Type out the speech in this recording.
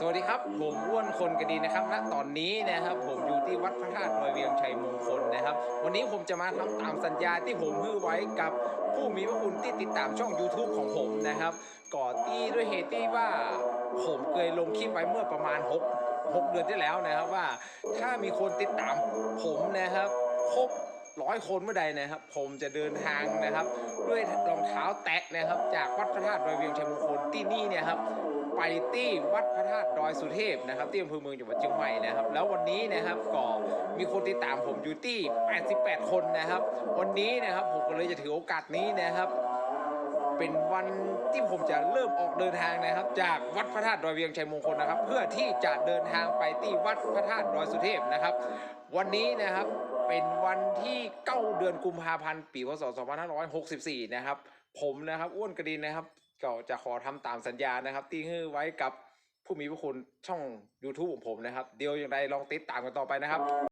สวัสดีครับ ผมอ้วนคนกระดีนะครับณตอนนี้นะครับผมอยู่ที่วัดพระธาตุดอยเวียงชัยมงคลนะครับ วันนี้ผมจะมาทำตามสัญญาที่ผมฮื้อไว้กับผู้มีพระคุณที่ติดตามช่อง YouTube ของผมนะครับ ก่อที่ด้วยเหตุที่ว่าผมเคยลงคลิปไว้เมื่อประมาณ 6 6 เดือนที่แล้วนะครับว่าถ้ามีคนติดตามผมนะครับครบร้อยคนเมื่อใดนะครับ ผมจะเดินทางนะครับ ด้วยรองเท้าแตะนะครับ จากวัดพระธาตุดอยเวียงชัยมงคลที่นี่เนี่ยครับ ไปที่วัดพระธาตุดอยสุเทพนะครับที่อำเภอเมืองจังหวัดเชียงใหม่นะครับ แล้ววันนี้นะครับก็มีคนติดตามผมอยู่ที่ 88 คนนะครับ วันนี้นะครับผมก็เลยจะถือโอกาสนี้นะครับเป็นวันที่ผมจะเริ่มออกเดินทางนะครับ จากวัดพระธาตุดอยเวียงชัยมงคลนะครับ เพื่อที่จะเดินทางไปที่วัดพระธาตุดอยสุเทพนะครับ วันนี้นะครับเป็นวันที่9เดือนกุมภาพันธ์ปีพศ2564 นะครับ ผมนะครับอ้วนกระดินนะครับ ก็จะขอทำตามสัญญานะครับ ที่ให้ไว้กับผู้มีพระคุณช่อง YouTube ของผมนะครับ เดี๋ยวอย่างไรลองติดตามกันต่อไปนะครับ